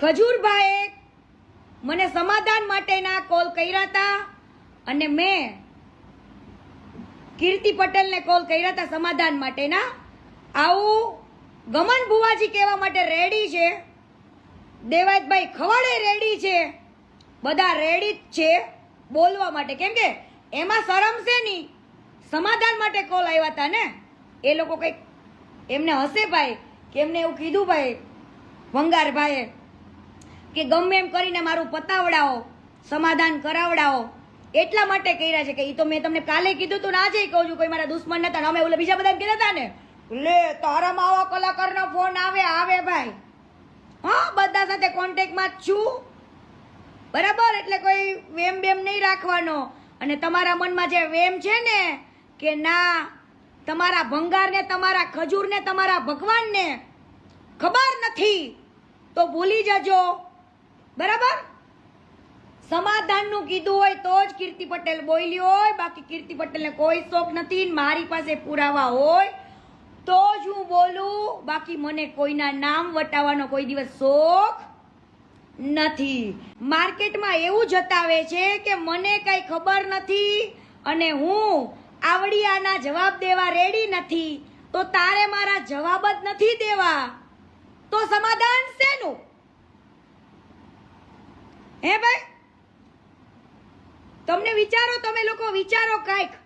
ખજૂરભાઈએ મને સમાધાન માટેના કોલ કર્યા હતા અને મેં કીર્તિ પટેલને કોલ કર્યા હતા સમાધાન માટેના. આવું ગમન ભુવાજી કહેવા માટે રેડી છે. દેવાયતભાઈ ખવાડે રેડી છે. બધા રેડી જ છે બોલવા માટે. કેમ કે એમાં શરમ છે નહીં સમાધાન માટે કોલ આવ્યા હતા ને. એ લોકો કંઈક એમને હશે ભાઈ. કે એમને એવું કીધું ભાઈ. ભંગારભાઈએ કે ગમે એમ કરીને મારું પતાવડાવો, સમાધાન કરાવડાવો. એટલા માટે કર્યા છે કે એ તો મેં તમને કાલે કીધું તું ને આજે કહું છું, કોઈ મારા દુશ્મન નતા અમે ઓલા બીજા બધા કીધા હતા ને, લે તારામાં આવા કલાકારનો ફોન આવે આવે ભાઈ. હા, બધા સાથે કોન્ટેક્ટમાં છું. બરાબર? એટલે કોઈ વેમ બેમ નહીં રાખવાનો. અને તમારા મનમાં જે વેમ છે ને, કે ના, તમારા ભંગારને, તમારા ખજૂરને, તમારા ભગવાનને ખબર નથી, તો ભૂલી જજો. બરાબર? સમાધાનનું કીધું હોય તો જ કીર્તિ પટેલ બોલી હોય, બાકી કીર્તિ પટેલને કોઈ શોખ નથી મારી પાસે પુરાવા હોય તો જ હું બોલું. બાકી મને કોઈના નામ વટાવવાનો કોઈ દિવસ શોખ નથી. માર્કેટમાં એવું જતાવે છે કે મને કંઈ ખબર નથી અને હું આવડિયાના જવાબ દેવા રેડી નથી. તો તારે મારા જવાબ જ નથી દેવા. તો સમાધાન હે ભાઈ? તમને વિચારો તમે લોકો વિચારો કાંઈક.